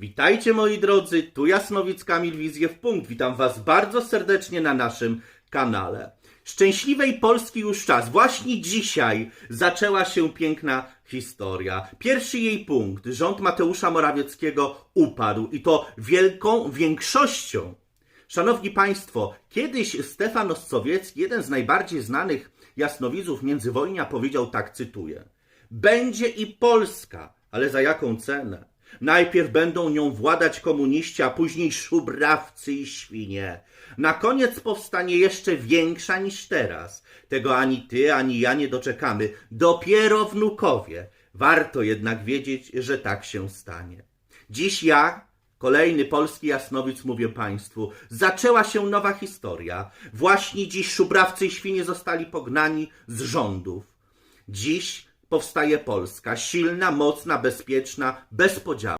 Witajcie moi drodzy, tu Jasnowic Kamil Wizję w punkt. Witam was bardzo serdecznie na naszym kanale. Szczęśliwej Polski już czas. Właśnie dzisiaj zaczęła się piękna historia. Pierwszy jej punkt. Rząd Mateusza Morawieckiego upadł i to wielką większością. Szanowni Państwo, kiedyś Stefan Oscowiecki, jeden z najbardziej znanych jasnowidzów międzywojnia, powiedział tak, cytuję. Będzie i Polska, ale za jaką cenę? Najpierw będą nią władać komuniści, a później szubrawcy i świnie. Na koniec powstanie jeszcze większa niż teraz. Tego ani ty, ani ja nie doczekamy. Dopiero wnukowie. Warto jednak wiedzieć, że tak się stanie. Dziś ja, kolejny polski jasnowic, mówię Państwu, zaczęła się nowa historia. Właśnie dziś szubrawcy i świnie zostali pognani z rządów. Dziś powstaje Polska, silna, mocna, bezpieczna, bez podziału.